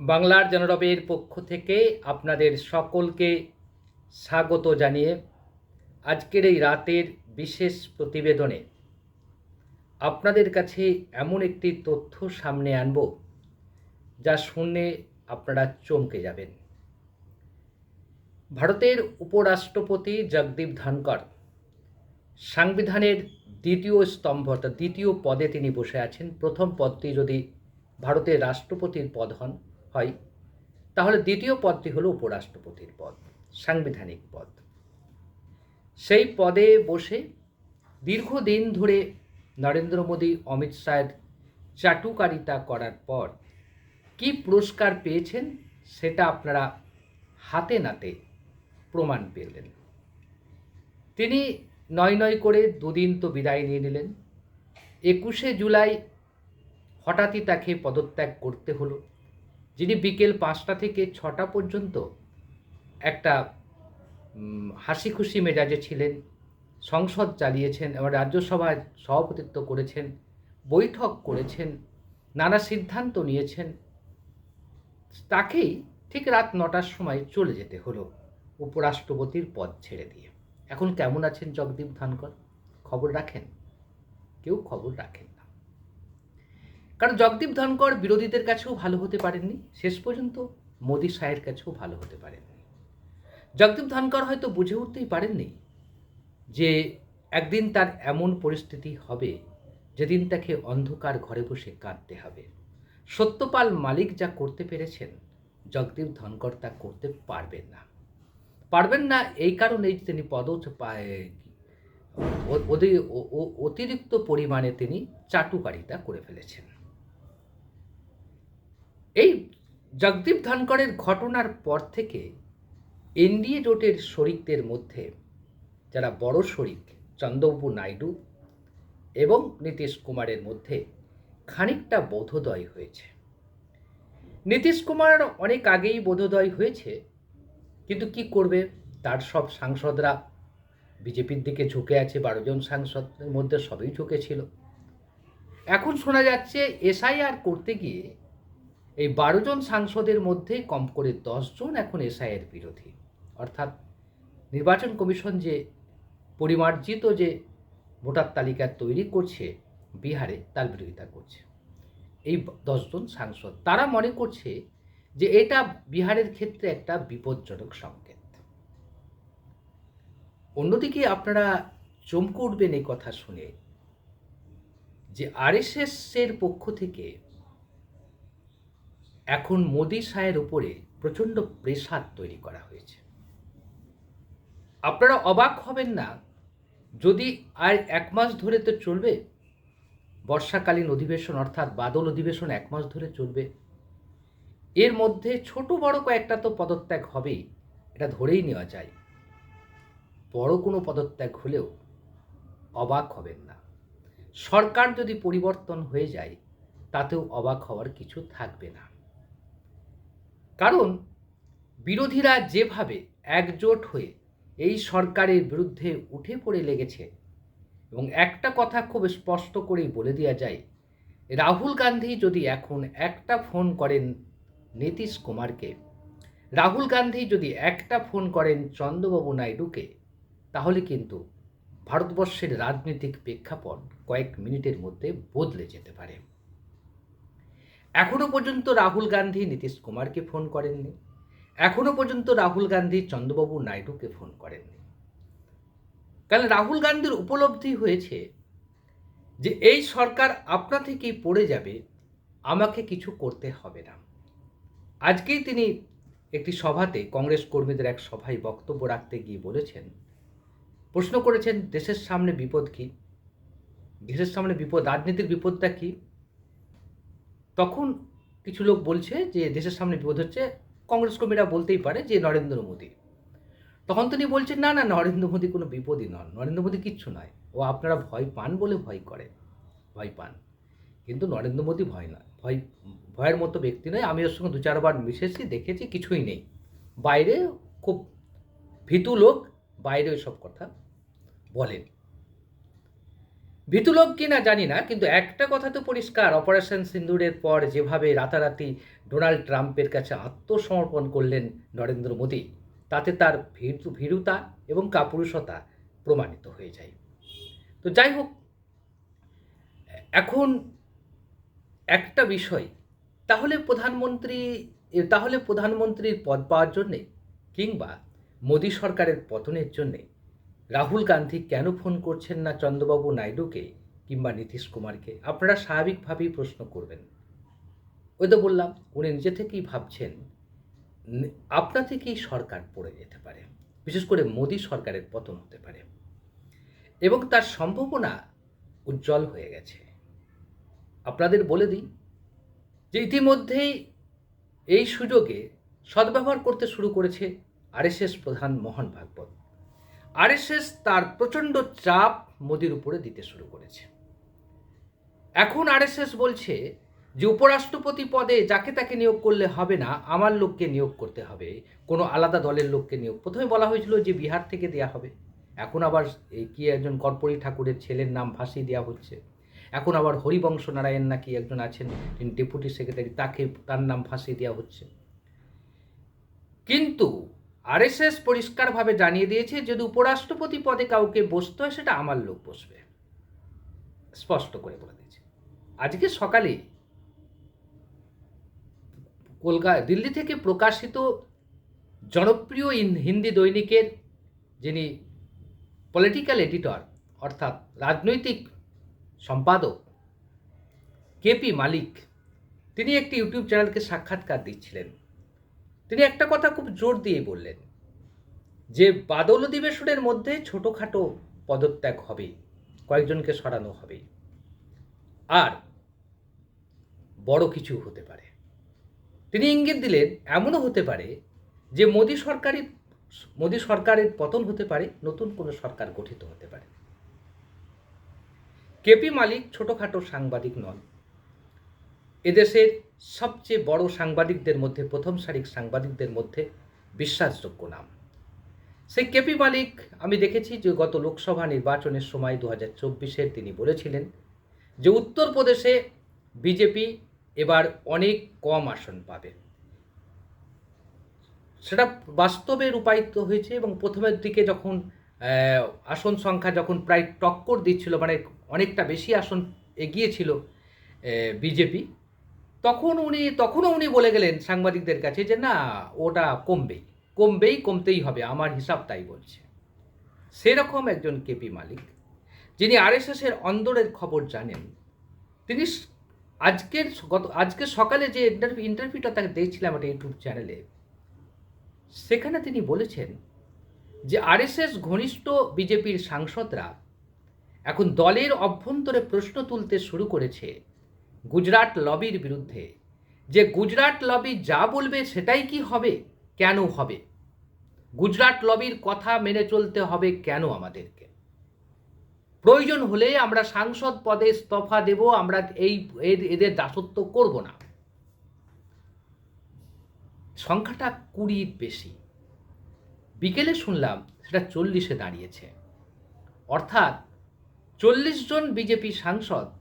বাংলার জনরবের পক্ষ থেকে আপনাদের সকলকে স্বাগত জানিয়ে আজকের এই রাতের বিশেষ প্রতিবেদনে আপনাদের কাছে এমন একটি তথ্য সামনে আনব যা শুনে আপনারা চমকে যাবেন। ভারতের উপরাষ্ট্রপতি জগদীপ ধনকর সাংবিধানের দ্বিতীয় স্তম্ভ অর্থাৎ দ্বিতীয় পদে তিনি বসে আছেন। প্রথম পদটি যদি ভারতের রাষ্ট্রপতির পদ হন হয়। তাহলে দ্বিতীয় পদটি হলো উপরাষ্ট্রপতির পদ, সাংবিধানিক পদ। সেই পদে বসে দীর্ঘদিন ধরে নরেন্দ্র মোদী, অমিত শাহের চাটুকারিতা করার পর কি পুরস্কার পেয়েছেন সেটা আপনারা হাতে নাতে প্রমাণ পেলেন। তিনি নয় নয় করে দুদিন তো বিদায় নিয়ে নিলেন। একুশে জুলাই হঠাৎই তাকে পদত্যাগ করতে হলো। যিনি বিকেল পাঁচটা থেকে ছটা পর্যন্ত একটা হাসি খুশি মেজাজে ছিলেন, সংসদ চালিয়েছেন, এবং রাজ্যসভায় সভাপতিত্ব করেছেন, বৈঠক করেছেন, নানা সিদ্ধান্ত নিয়েছেন, তাকেই ঠিক রাত নটার সময় চলে যেতে হলো উপরাষ্ট্রপতির পদ ছেড়ে দিয়ে। এখন কেমন আছেন জগদীপ ধনকর খবর রাখেন? কেউ খবর রাখেন কারণ জগদীপ ধনকর বিরোধীদের কাছেও ভালো হতে পারেননি, শেষ পর্যন্ত মোদী সাহের কাছেও ভালো হতে পারেননি। জগদীপ ধনকর হয়তো বুঝে উঠতেই পারেননি যে একদিন তার এমন পরিস্থিতি হবে যেদিন তাকে অন্ধকার ঘরে বসে কাঁদতে হবে। সত্যপাল মালিক যা করতে পেরেছেন, জগদীপ ধনকর তা করতে পারবেন না। পারবেন না এই কারণেই তিনি পদ অতিরিক্ত পরিমাণে তিনি চাটুকারিতা করে ফেলেছেন। এই জগদীপ ধনকরের ঘটনার পর থেকে এনডিএ জোটের শরিকদের মধ্যে যারা বড় শরিক, চন্দ্রবাবু নাইডু এবং নীতিশ কুমারের মধ্যে খানিকটা বোধোদয় হয়েছে। নীতিশ কুমার অনেক আগেই বোধোদয় হয়েছে, কিন্তু কি করবে? তার সব সাংসদরা বিজেপির দিকে ঝুঁকে আছে, বারো জন সাংসদের মধ্যে সবই ঝুঁকেছিল। এখন শোনা যাচ্ছে এসআইআর করতে গিয়ে এই বারো জন সাংসদের মধ্যে কম করে জন এখন এসআইয়ের বিরোধী। অর্থাৎ নির্বাচন কমিশন যে পরিমার্জিত যে ভোটার তালিকা তৈরি করছে বিহারে, তার বিরোধিতা করছে। এই দশজন সাংসদ, তারা মনে করছে যে এটা বিহারের ক্ষেত্রে একটা বিপজ্জনক সংকেত। অন্যদিকে আপনারা চমকে উঠবেন এই কথা শুনে যে আরএসএস এর পক্ষ থেকে এখন মোদি সাহের উপরে প্রচণ্ড প্রেসার তৈরি করা হয়েছে। আপনারা অবাক হবেন না, যদি আর এক মাস ধরে তো চলবে, বর্ষাকালীন অধিবেশন অর্থাৎ বাদল অধিবেশন এক মাস ধরে চলবে, এর মধ্যে ছোট বড় কয়েকটা তো পদত্যাগ হবেই, এটা ধরেই নেওয়া যায়। বড় কোনো পদত্যাগ হলেও অবাক হবেন না। সরকার যদি পরিবর্তন হয়ে যায়, তাতেও অবাক হওয়ার কিছু থাকবে না। কারণ বিরোধীরা যেভাবে একজোট হয়ে এই সরকারের বিরুদ্ধে উঠে পড়ে লেগেছে এবং একটা কথা খুব স্পষ্ট করেই বলে দেওয়া যায়, রাহুল গান্ধী যদি এখন একটা ফোন করেন নীতিশ কুমারকে, রাহুল গান্ধী যদি একটা ফোন করেন চন্দ্রবাবু নাইডুকে, তাহলে কিন্তু ভারতবর্ষের রাজনৈতিক প্রেক্ষাপট কয়েক মিনিটের মধ্যে বদলে যেতে পারে। এখনও পর্যন্ত রাহুল গান্ধী নীতিশ কুমারকে ফোন করেননি। এখনও পর্যন্ত রাহুল গান্ধী চন্দ্রবাবু নাইডুকে ফোন করেননি। কারণ রাহুল গান্ধীর উপলব্ধি হয়েছে যে এই সরকার আপনা থেকেই পড়ে যাবে, আমাকে কিছু করতে হবে না। আজকেই তিনি একটি সভাতে কংগ্রেস কর্মীদের এক সভায় বক্তব্য রাখতে গিয়ে বলেছেন, প্রশ্ন করেছেন, দেশের সামনে বিপদ কী? দেশের সামনে বিপদ, রাজনীতির বিপদটা কী? তখন কিছু লোক বলছে যে দেশের সামনে বিপদ হচ্ছে, কংগ্রেস কর্মীরা বলতেই পারে যে নরেন্দ্র মোদী। তখন তিনি বলছেন, না না, নরেন্দ্র মোদী কোনো বিপদই নন। নরেন্দ্র মোদী কিচ্ছু নয়। ও আপনারা ভয় পান বলে ভয় করে, ভয় পান। কিন্তু নরেন্দ্র মোদী ভয় না, ভয়, ভয়ের মতো ব্যক্তি নয়। আমি ওর সঙ্গে দু চারবার মিশেছি, দেখেছি, কিছুই নেই। বাইরে খুব ভীতু লোক, বাইরে ওই সব কথা বলেন। ভীতুলোক কিনা জানি না, কিন্তু একটা কথা তো পরিষ্কার, অপারেশন সিন্দুরের পর যেভাবে রাতারাতি ডোনাল্ড ট্রাম্পের কাছে আত্মসমর্পণ করলেন নরেন্দ্র মোদী, তাতে তার ভীরু ভীরুতা এবং কাপুরুষতা প্রমাণিত হয়ে যায়। তো যাই হোক, এখন একটা বিষয়, তাহলে প্রধানমন্ত্রী, তাহলে প্রধানমন্ত্রীর পদ পাওয়ার জন্যে কিংবা মোদী সরকারের পতনের জন্যে রাহুল গান্ধী কেন ফোন করছেন না চন্দ্রবাবু নাইডুকে কিংবা নীতিশ কুমারকে? আপনারা স্বাভাবিকভাবেই প্রশ্ন করবেন। ওই তো বললাম, উনি নিজে থেকেই ভাবছেন আপনা থেকেই সরকার পড়ে যেতে পারে। বিশেষ করে মোদী সরকারের পতন হতে পারে। এবং তার সম্ভাবনা উজ্জ্বল হয়ে গেছে। আপনাদের বলে দিই যে ইতিমধ্যেই এই সুযোগে সদ্ব্যবহার করতে শুরু করেছে আরএসএস প্রধান মোহন ভাগবত। আরএসএস তার প্রচণ্ড চাপ মোদির উপরে দিতে শুরু করেছে। এখন আরএসএস বলছে যে উপরাষ্ট্রপতি পদে যাকে তাকে নিয়োগ করলে হবে না, আমার লোককে নিয়োগ করতে হবে, কোনো আলাদা দলের লোককে নিয়োগ। প্রথমে বলা হয়েছিল যে বিহার থেকে দেয়া হবে। এখন আবার কি একজন কর্পূরী ঠাকুরের ছেলের নাম ভাসিয়ে দেওয়া হচ্ছে। এখন আবার হরিবংশ নারায়ণ নাকি একজন আছেন, তিনি ডেপুটি সেক্রেটারি, তাকে তার নাম ফাঁসিয়ে দেওয়া হচ্ছে। কিন্তু আরএসএস পরিষ্কারভাবে জানিয়ে দিয়েছে, যদি উপরাষ্ট্রপতি পদে কাউকে বসতে হয়, সেটা আমার লোক বসবে। স্পষ্ট করে বলে দিয়েছে। আজকে সকালে কলকাতা দিল্লি থেকে প্রকাশিত জনপ্রিয় হিন্দি দৈনিকের যিনি পলিটিক্যাল এডিটর অর্থাৎ রাজনৈতিক সম্পাদক কেপি মালিক, তিনি একটি ইউটিউব চ্যানেলকে সাক্ষাৎকার দিচ্ছিলেন। তিনি একটা কথা খুব জোর দিয়ে বললেন, যে বাদল অধিবেশনের মধ্যে ছোটোখাটো পদত্যাগ হবে, কয়েকজনকে সরানো হবে। আর বড় কিছু হতে পারে। তিনি ইঙ্গিত দিলেন, এমনও হতে পারে যে মোদী সরকারি মোদী সরকারের পতন হতে পারে, নতুন কোনো সরকার গঠিত হতে পারে। কেপি মালিক ছোটোখাটো সাংবাদিক নন। এদেশের সবচেয়ে বড় সাংবাদিকদের মধ্যে, প্রথম সারিক সাংবাদিকদের মধ্যে বিশ্বাসযোগ্য নাম। সেই কেপি মালিক, আমি দেখেছি যে গত লোকসভা নির্বাচনের সময় দু হাজার চব্বিশের তিনি বলেছিলেন যে উত্তরপ্রদেশে বিজেপি এবার অনেক কম আসন পাবে। সেটা বাস্তবে রূপায়িত হয়েছে এবং প্রথমের দিকে যখন আসন সংখ্যা যখন প্রায় টক্কর দিচ্ছিল মানে অনেকটা বেশি আসন এগিয়েছিল বিজেপি তখন উনি, তখনও উনি বলে গেলেন সাংবাদিকদের কাছে যে, না, ওটা কমবেই কমবেই, কমতেই হবে, আমার হিসাব তাই বলছে। সেরকম একজন কেপি মালিক, যিনি আরএসএসের অন্দরের খবর জানেন, তিনি আজকের গত, আজকে সকালে যে ইন্টারভিউ ইন্টারভিউটা তাকে দিয়েছিলাম একটা ইউটিউব চ্যানেলে, সেখানে তিনি বলেছেন যে, আরএসএস ঘনিষ্ঠ বিজেপির সাংসদরা এখন দলের অভ্যন্তরে প্রশ্ন তুলতে শুরু করেছে গুজরাট লবির বিরুদ্ধে। যে গুজরাট লবি যা বলবে সেটাই কি হবে? কেন হবে? গুজরাট লবির কথা মেনে চলতে হবে কেন আমাদেরকে? প্রয়োজন হলে আমরা সাংসদ পদে ইস্তফা দেব, আমরা এই এদের দাসত্ব করব না। সংখ্যাটা কুড়ির বেশি। বিকেলে শুনলাম সেটা চল্লিশে দাঁড়িয়েছে। অর্থাৎ চল্লিশ জন বিজেপি সাংসদ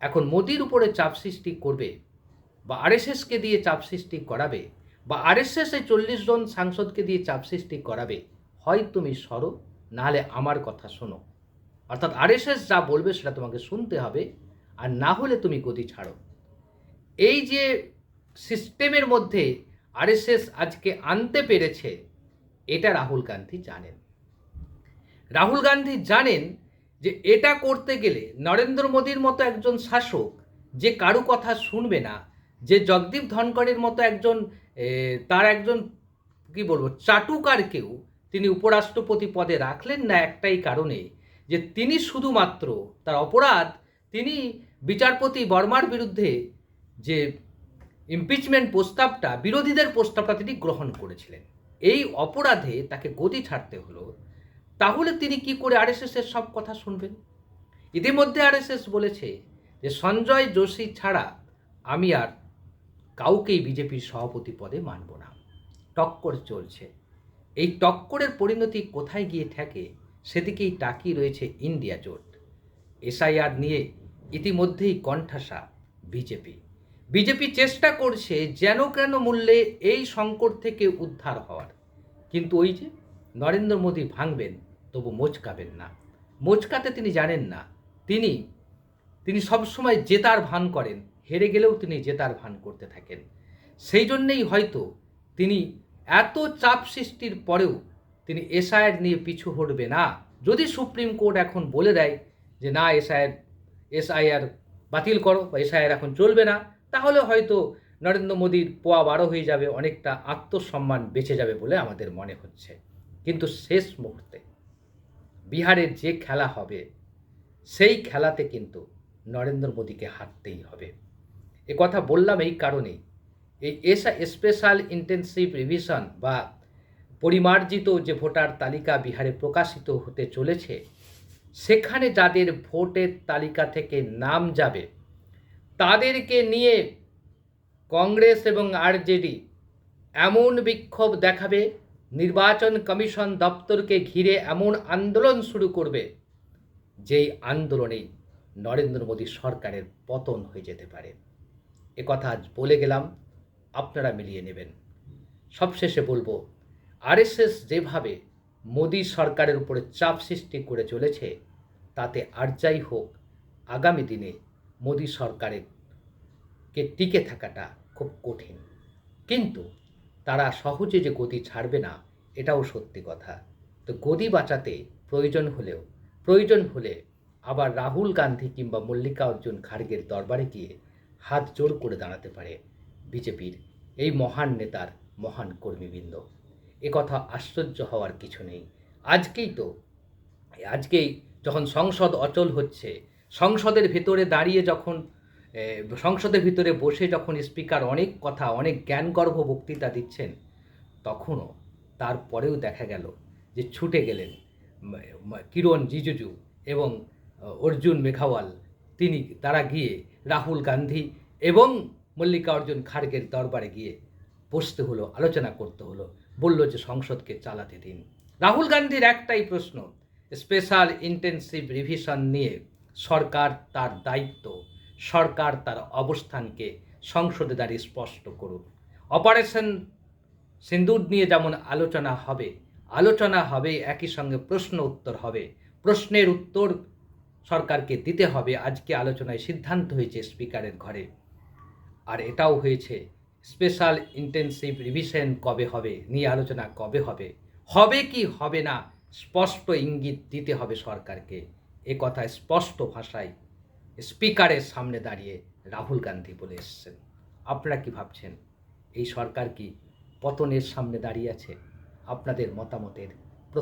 এখন মোদির উপরে চাপ সৃষ্টি করবে বা আরএসএসকে দিয়ে চাপ সৃষ্টি করাবে বা আরএসএস চল্লিশ জন সাংসদকে দিয়ে চাপ সৃষ্টি করাবে, হয় তুমি সরো, নাহলে আমার কথা শোনো। অর্থাৎ আরএসএস যা বলবে সেটা তোমাকে শুনতে হবে, আর না হলে তুমি গতি ছাড়ো। এই যে সিস্টেমের মধ্যে আরএসএস আজকে আনতে পেরেছে, এটা রাহুল গান্ধী জানেন। রাহুল গান্ধী জানেন যে এটা করতে গেলে নরেন্দ্র মোদীর মতো একজন শাসক যে কারু কথা শুনবে না, যে জগদীপ ধনকরের মতো একজন তার একজন, কি বলব চাটুকার কেউ তিনি উপরাষ্ট্রপতি পদে রাখলেন না একটাই কারণে, যে তিনি শুধুমাত্র তার অপরাধ, তিনি বিচারপতি বর্মার বিরুদ্ধে যে ইমপিচমেন্ট প্রস্তাবটা, বিরোধীদের প্রস্তাবটা তিনি গ্রহণ করেছিলেন। এই অপরাধে তাকে গতি ছাড়তে হলো তাহলে তিনি কি করে আরএসএস এর সব কথা শুনবেন? ইতিমধ্যে আরএসএস বলেছে যে, সঞ্জয় যোশী ছাড়া আমি আর কাউকেই বিজেপির সভাপতি পদে মানব না। টক্কর চলছে। এই টক্করের পরিণতি কোথায় গিয়ে ঠেকে সেদিকেই তাকিয়ে রয়েছে ইন্ডিয়া জোট। এসআইআর নিয়ে ইতিমধ্যেই কণ্ঠাসা বিজেপি। বিজেপি চেষ্টা করছে যেন কেন মূল্যে এই সংকট থেকে উদ্ধার হওয়ার। কিন্তু ওই যে নরেন্দ্র মোদী ভাঙবেন তবু মোচকাবেন না। মোচকাতে তিনি জানেন না। তিনি তিনি সবসময় জেতার ভান করেন, হেরে গেলেও তিনি জেতার ভান করতে থাকেন। সেই জন্যেই হয়তো তিনি এত চাপ সৃষ্টির পরেও তিনি এসআইআর নিয়ে পিছু হটবে না। যদি সুপ্রিম কোর্ট এখন বলে দেয় যে, না, এসআইআর এসআইআর বাতিল করো বা এসআইআর এখন চলবে না, তাহলে হয়তো নরেন্দ্র মোদীর পোয়া বারো হয়ে যাবে, অনেকটা আত্মসম্মান বেঁচে যাবে বলে আমাদের মনে হচ্ছে। কিন্তু শেষ মুহূর্তে বিহারের যে খেলা হবে, সেই খেলাতে কিন্তু নরেন্দ্র মোদীকে হারতেই হবে। এ কথা বললাম এই কারণেই। এই এসা স্পেশাল ইন্টেন্সিভ রিভিশন বা পরিমার্জিত যে ভোটার তালিকা বিহারে প্রকাশিত হতে চলেছে, সেখানে যাদের ভোটের তালিকা থেকে নাম যাবে, তাদেরকে নিয়ে কংগ্রেস এবং আরজেডি এমন বিক্ষোভ দেখাবে নির্বাচন কমিশন দপ্তরকে ঘিরে এমন আন্দোলন শুরু করবে, যেই আন্দোলনেই নরেন্দ্র মোদী সরকারের পতন হয়ে যেতে পারে। এ কথা আজ বলে গেলাম, আপনারা মিলিয়ে নেবেন। সবশেষে বলব, আরএসএস যেভাবে মোদী সরকারের উপরে চাপ সৃষ্টি করে চলেছে, তাতে আর যাই হোক, আগামী দিনে মোদী সরকারের কে টিকে থাকাটা খুব কঠিন। কিন্তু তারা সহজে যে গতি ছাড়বে না, এটাও সত্যি কথা। তো গদি বাঁচাতে প্রয়োজন হলেও, প্রয়োজন হলে আবার রাহুল গান্ধী কিংবা মল্লিকা অর্জুন খাড়গের দরবারে গিয়ে হাত জোর করে দাঁড়াতে পারে বিজেপির এই মহান নেতার মহান কর্মীবৃন্দ। কথা আশ্চর্য হওয়ার কিছু নেই। আজকেই তো, আজকেই যখন সংসদ অচল হচ্ছে, সংসদের ভেতরে দাঁড়িয়ে যখন সংসদের ভিতরে বসে যখন স্পিকার অনেক কথা, অনেক জ্ঞানগর্ভ বক্তৃতা দিচ্ছেন, তখনও তারপরেও দেখা গেল যে ছুটে গেলেন কিরণ জিজুজু এবং অর্জুন মেঘাওয়াল। তিনি, তারা গিয়ে রাহুল গান্ধী এবং মল্লিকা অর্জুন খাড়গের দরবারে গিয়ে বসতে হলো, আলোচনা করতে হলো, বলল যে সংসদকে চালাতে দিন। রাহুল গান্ধীর একটাই প্রশ্ন, স্পেশাল ইন্টেন্সিভ রিভিশন নিয়ে সরকার তার দায়িত্ব সরকার তার অবস্থানকে সংসদে দাঁড়িয়ে স্পষ্ট করুক। অপারেশন সিন্দুর নিয়ে যেমন আলোচনা হবে আলোচনা হবে, একই সঙ্গে প্রশ্ন উত্তর হবে। প্রশ্নের উত্তর সরকারকে দিতে হবে। আজকে আলোচনায় সিদ্ধান্ত হয়েছে স্পিকারের ঘরে। আর এটাও হয়েছে, স্পেশাল ইন্টেন্সিভ রিভিশন কবে হবে, নিয়ে আলোচনা কবে হবে? হবে কি হবে না, স্পষ্ট ইঙ্গিত দিতে হবে সরকারকে। এ কথা স্পষ্ট ভাষায় স্পিকারের সামনে দাঁড়িয়ে রাহুল গান্ধী বলে এসছেন। আপনারা কি ভাবছেন? এই সরকার কি পতনের সামনে দাঁড়িয়ে আছে? আপনাদের মতামতের